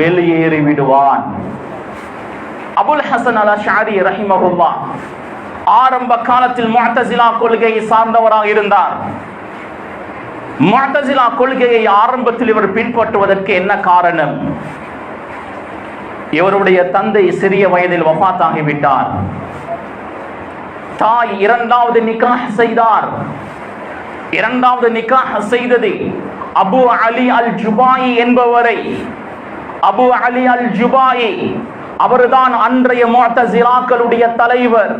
வெளியேறி விடுவான். அபுல் ஹசன் அலா ஷாரி ரஹிமகுல்லா ஆரம்ப காலத்தில் முஅத்தசிலா கொள்கையை சார்ந்தவராக இருந்தார். முஅத்தசிலா கொள்கையை ஆரம்பத்தில் இவர் பின்பற்றுவதற்கு என்ன காரணம்? இவருடைய தந்தை சிறிய வயதில் வஃபாத்தாகிவிட்டார் தாய் இரண்டாவது நிக்காஹ் செய்தார். இரண்டாவது நிக்காஹ் செய்தது அபு அலி அல் ஜுபாயி என்பவரை அபு அலி அல் ஜுபாயி அவர்தான் அன்றைய முஅத்தசிலாக்களுடைய தலைவர்.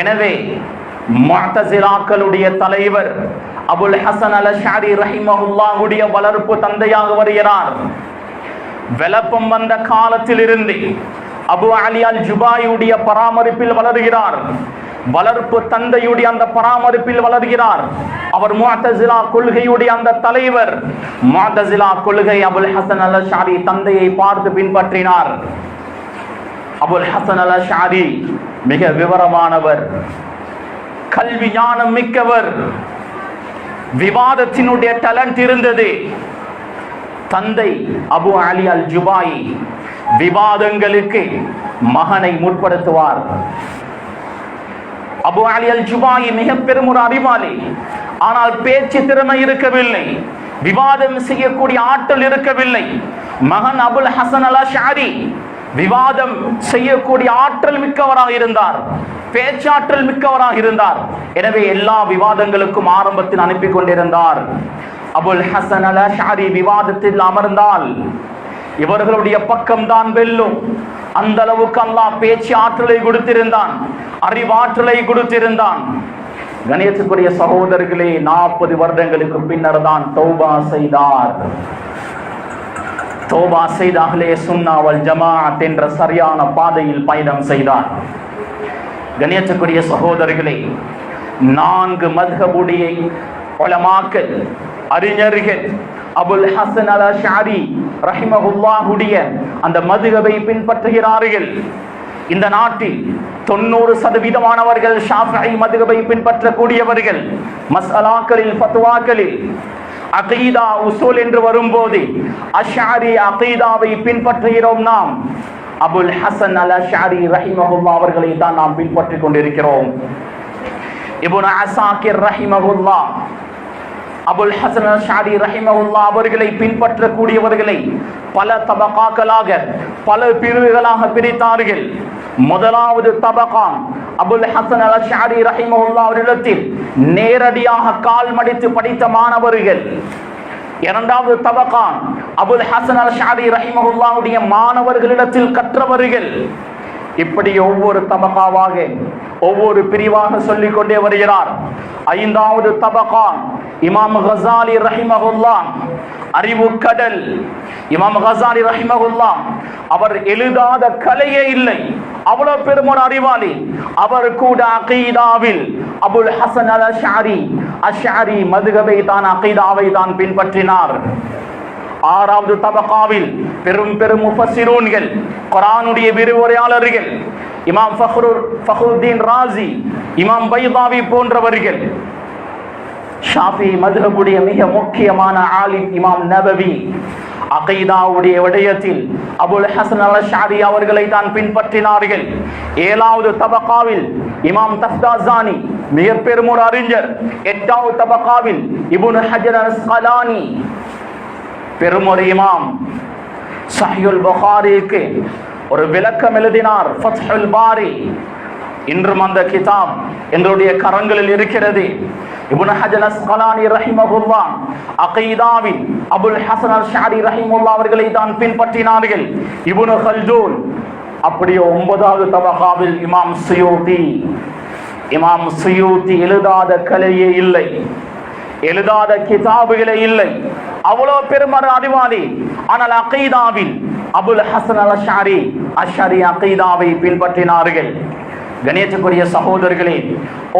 எனவே முஅத்தசிலாக்களுடைய தலைவர் அபுல் ஹசன் அல் ஷாரி ரஹிமஹுல்லாவுடைய வளர்ப்பு தந்தையாக வருகிறார். விளப்பம் வந்த காலத்திலிருந்து அபு அலி அல் ஜுபாயுடைய பராமரிப்பில் வளர்கிறார். வளர்ப்பு தந்தையுடைய அந்த பராமரிப்பில் வளர்கிறார். அவர் முஅத்தசிலா கொள்கையுடைய அந்த தலைவர். முஅத்தசிலா கொள்கை அபுல் ஹசன் அல் ஷாரி தந்தையை பார்த்து பின்பற்றினார். அபுல் ஹசன் அல் ஷாரி மிக விவரமானவர் கல்வி ஞானம் மிக்கவர். விவாதத்தினுடைய டேலண்ட் இருந்தது. தந்தை அபு அலி அல் ஜுபாய் விவாதங்களுக்கு மகனை முற்படுத்துவார். அபு அலி அல் ஜுபாயி மிக பெரும் ஒரு அறிவாளி. ஆனால் பேச்சு திறமை இருக்கவில்லை. விவாதம் செய்யக்கூடிய ஆற்றல் இருக்கவில்லை. மகன் அபுல் ஹசன் அலா ஷாரி விவாதம் செய்யக்கூடிய ஆற்றல் மிக்கவராக இருந்தார். பேச்சாற்றல் மிக்கவராக இருந்தார். எனவே எல்லா விவாதங்களுக்கும் ஆரம்பத்தில் அனுப்பி கொண்டிருந்தார். அபுல் ஹசன் அலா ஷாரி விவாதத்தில் அமர்ந்தால் இவர்களுடைய பக்கம்தான் வெல்லும். அந்த அளவுக்கு அல்லாஹ் பேச்சு ஆற்றலை கொடுத்திருந்தான் அறிவாற்றலை கொடுத்திருந்தான். கணேசத்துக்குரிய சகோதரர்களே நாற்பது வருடங்களுக்கு பின்னர் தான் தௌபா செய்தார். தௌபா செய்தாகலே சுன்னாவல் ஜமாஅத் என்ற சரியான பாதையில் பயணம் செய்தார். கணேசத்துக்குரிய சகோதரர்களே நான்கு மதுகபுடைய பலமாக்கல் அறிஞர்கள் அபுல் ஹசன் அலா ஷாரி ரஹிமகுல்லாஹுடைய அந்த மதுகவை பின்பற்றுகிறார்கள். இந்த நாட்டில் தொண்ணூறு சதவீதமானவர்கள் ஷாஃபி மதுகவை பின்பற்றக்கூடியவர்கள் மசாலாக்களில் பத்துவாக்களில் அகீதா உசூல் என்று வரும்போது அஷாரி அகீதாவை பின்பற்றுகிறோம் நாம். அபுல் ஹசன் அல் ஷாரி ரஹிமகுல்லா அவர்களை தான் நாம் பின்பற்றிக் கொண்டிருக்கிறோம். இப்போ அசாக்கிர் ரஹிமகுல்லா அபுல் ஹசன் அல் ஷாரி ரஹிமவுல்லா அவர்களை பின்பற்றக்கூடியவர்களை பல தபகாக்களாக பல பிரிவுகளாக பிரித்தார்கள். முதலாவது தபகான் அபுல் ஹசன் அல் ஷாரி ரஹிமவுல்லா அவரிடத்தில் நேரடியாக கால் மடித்து படித்த மாணவர்கள். இரண்டாவது தபகான் அபுல் ஹசன் அல் ஷாரி ரஹிமஹுல்லாவுடைய மாணவர்களிடத்தில் கற்றவர்கள். இப்படி ஒவ்வொரு தபகாவாக ஒவ்வொரு பிரிவாக சொல்லிக் கொண்டே வருகிறார். ஐந்தாவது தபகா இமாம் கசாலி ரஹிமகுல்லாம் அறிவு கடல். இமாம் ஹசாலி ரஹிமகுல்லா அவர் எழுதாத கலையே இல்லை. அவ்வளவு பெரும் ஒரு அறிவாளி. அவர் கூட அகீதாவில் அபுல் ஹசன் அல் அஷாரி அஷாரி மதுகவை தான் அகீதாவை தான் பின்பற்றினார். ஆறாவது தபகாவில் பெரும் பெரும் முஃபஸிரூன்கள் குரானுடைய விரிவுரையாளர்கள் இமாம் ஃபஹ்ருர் ஃபஹ்ருத்தீன் ராசி இமாம் பைதாவி போன்றவர்கள். ஷாஃபி மதுஹபுடைய மிக முக்கியமான ஆலிம் இமாம் நபவி அகைதாவுடைய விடயத்தில் அபுல் ஹசன் அல் ஷாரி அவர்களை தான் பின்பற்றினார்கள். ஏழாவது தபகாவில் இமாம் தஃப்தாசானி மிக பெரும் ஒரு அறிஞர். எட்டாவது தபகாவில் இபுன் ஹஜர் அஸ்கலானி பெரும் இமாம். சஹியுல் புகாரிக்கு ஒரு விளக்கம் எழுதினார். ஃபத்ஹுல் பாரி. இன்றும் அந்த கிதாப் எங்களுடைய கரங்களில் இருக்கிறது. இப்னு ஹஜர் அஸ்கலானி ரஹிமஹுல்லா அகீதாவின் அபுல் ஹசன் அல் ஷாரி ரஹிமுல்லா அவர்களை தான் பின்பற்றினார்கள். இப்னு ஹல்தூன் அப்படியே ஒன்பதாவது தபகாவில் இமாம் சுயூதி. இமாம் சுயூதி எழுதாத கலையே இல்லை. எழுதாத கிதாபுகளே இல்லை. அவ்வளவு பெருமர அறிவாளி. ஆனால் அகைதாவில் Abul Hasan al Ashari Ashari அகைதாவை பின்பற்றினார்கள். கணேசக்குரிய சகோதரர்களே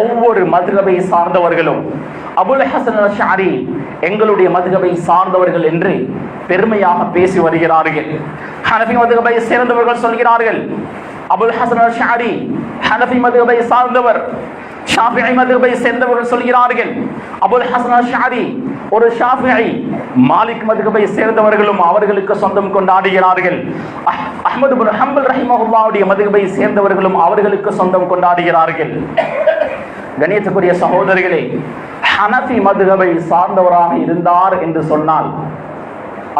ஒவ்வொரு மதுகபை சார்ந்தவர்களும் அபுல் ஹசன் அல் ஷாரி எங்களுடைய மதுகபை சார்ந்தவர்கள் என்று பெருமையாக பேசி வருகிறார்கள். ஹனஃபி மதுகபை சேர்ந்தவர்கள் சொல்கிறார்கள் Abul Hasan al Ashari Hanafi மதுகபை சார்ந்தவர் ஷாஃபிஐ மதுபை சேர்ந்தவர்கள் சொல்கிறார்கள். அபுல் ஹசன் ஷாரி ஒரு ஷாஃபிஐ மாலிக் மதுகபை சேர்ந்தவர்களும் அவர்களுக்கு சொந்தம் கொண்டாடுகிறார்கள் அஹமது அஹ்மது பின் ஹம்பல் ரஹிமஹுல்லாவுடைய மதுகபை சேர்ந்தவர்களும் அவர்களுக்கு சொந்தம் கொண்டாடுகிறார்கள் கணியத்துக்குரிய சகோதரிகளே ஹனஃபி மதுகபை சார்ந்தவராக இருந்தார் என்று சொன்னால்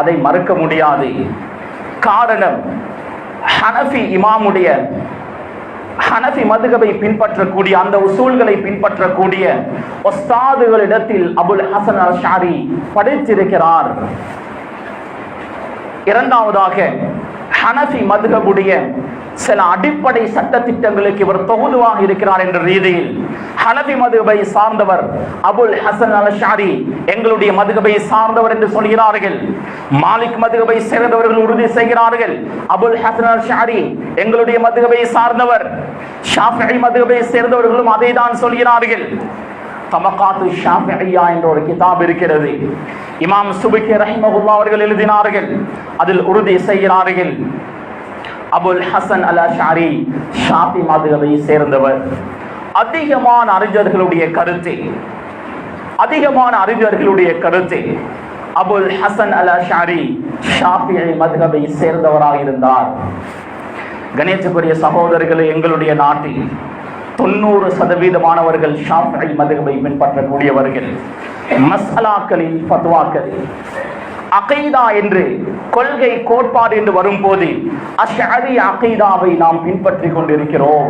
அதை மறுக்க முடியாது. காரணம் ஹனஃபி இமாமுடைய ஹனஃபி மதுகபை பின்பற்றக்கூடிய அந்த உசூல்களை பின்பற்றக்கூடிய ஒஸ்தாதுகளிடத்தில் அபுல் ஹசன் அல் ஷாரி படித்திருக்கிறார். இரண்டாவதாக ஹனஃபி மதுகபுடைய சில அடிப்படை சட்ட திட்டங்களுக்கு இவர் தொகுதுவாக இருக்கிறார் என்ற ரீதியில் ஹனபி மதுபை சார்ந்தவர் அபுல் ஹசன் அல் ஷாரி எங்களுடைய மதுகபை சார்ந்தவர் என்று சொல்கிறார்கள். மாலிக் மதுகபை சேர்ந்தவர்கள் உறுதி செய்கிறார்கள். அபுல் ஹசன் ஷாரி எங்களுடைய மதுகபை சார்ந்தவர். ஷாஃபி மதுகபை சேர்ந்தவர்களும் அதை தான் சொல்கிறார்கள். தமகாத்து ஷாஃபியா என்ற ஒரு கிதாப் இருக்கிறது. இமாம் சுபிகி ரஹிமகுல்லா அவர்கள் எழுதினார்கள். அதில் உறுதி செய்கிறார்கள். அபுல் ஹசன் அல் அஷாரி ஷாஃபி மதுகபை சேர்ந்தவர். அதிகமான அறிஞர்களுடைய கருத்து அதிகமான அறிஞர்களுடைய கருத்து அபுல் ஹசன் அல் அஷாரி ஷாஃபிஐ மதுகவை சேர்ந்தவராக இருந்தார். கணேசக்குரிய சகோதரர்களே எங்களுடைய நாட்டில் தொண்ணூறு சதவீதமானவர்கள் ஷாஃபிஐ மதுகபை பின்பற்றக்கூடியவர்கள். மசாலாக்களில் பத்வாக்களில் அகைதா என்று கொள்கை கோட்பாடு என்று வரும்போது அஷரி அகைதாவை நாம் பின்பற்றி கொண்டிருக்கிறோம்.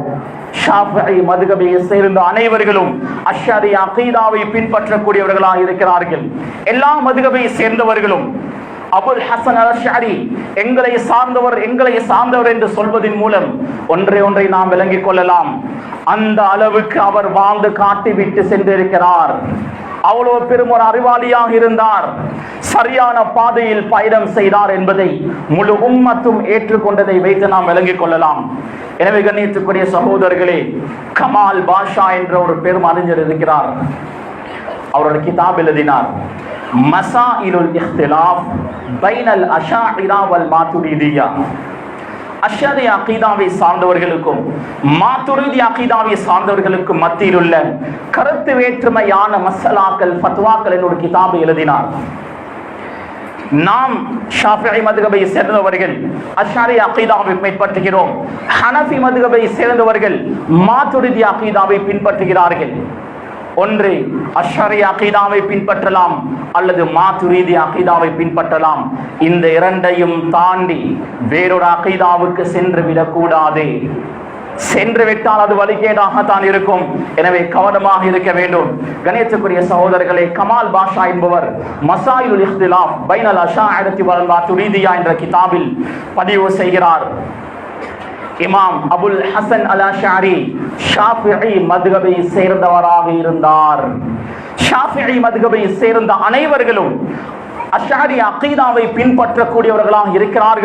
ஷாஃபி மதுகபையை சேர்ந்த அனைவர்களும் அஷரி அகைதாவை பின்பற்றக்கூடியவர்களாக இருக்கிறார்கள். எல்லா மதுகபையை சேர்ந்தவர்களும் அபுல் ஹசன் அல் எங்களை சார்ந்தவர் எங்களை சார்ந்தவர் என்று சொல்வதன் மூலம் ஒன்றை ஒன்றை நாம் விளங்கிக் கொள்ளலாம். அந்த அளவுக்கு அவர் வாழ்ந்து காட்டிவிட்டு சென்றிருக்கிறார். அவ்வளவு பெரும் ஒரு அறிவாளியாக இருந்தார். சரியான பாதையில் பயணம் செய்தார் என்பதை முழு உம்மத்தும் ஏற்றுக்கொண்டதை வைத்து நாம் விளங்கிக் கொள்ளலாம். எனவே கண்ணியத்துக்குரிய சகோதரர்களே கமால் பாஷா என்ற ஒரு பெரும் அறிஞர் இருக்கிறார். அவரோட கிதாப் எழுதினார் மசா மசாயிலுல் இஹ்திலாஃப் பைனல் அஷா வல் மாத்துரிதியா அஷரி அகீதாவை சார்ந்தவர்களுக்கும் மாத்துருதி அகீதாவை சார்ந்தவர்களுக்கும் மத்தியில் உள்ள கருத்து வேற்றுமையான மசலாக்கள் பத்வாக்கள் என்ற ஒரு கிதாபை எழுதினார். நாம் ஷாஃபி மதுகபை சேர்ந்தவர்கள் அஷாரி அகீதாவை பின்பற்றுகிறோம். ஹனஃபி மதுகபை சேர்ந்தவர்கள் மாத்துரிதி அகீதாவை பின்பற்றுகிறார்கள். ஒன்று அஷரி அகிதாவை பின்பற்றலாம் அல்லது மாத்துரீதி அகிதாவை பின்பற்றலாம். இந்த இரண்டையும் தாண்டி வேறொரு அகிதாவுக்கு சென்று விடக்கூடாது சென்று விட்டால் அது வழிகேடாகத்தான் இருக்கும். எனவே கவனமாக இருக்க வேண்டும். கணேசக்குரிய சகோதரர்களே கமால் பாஷா என்பவர் மசாயுல் இஹ்திலாப் பைனல் அஷா ஆயிரத்தி வல் மாத்துரீதியா என்ற கிதாபில் பதிவு செய்கிறார். இமாம் அபுல் ஹசன் அலா ஷாரி ஷாஃபிஇ மதுகபை சேர்ந்தவராக இருந்தார். ஷாஃபிஇ மதுகபை சேர்ந்த அனைவர்களும் அஷாரி அகீதாவை பின்பற்றக்கூடியவர்களாக இருக்கிறார்கள்.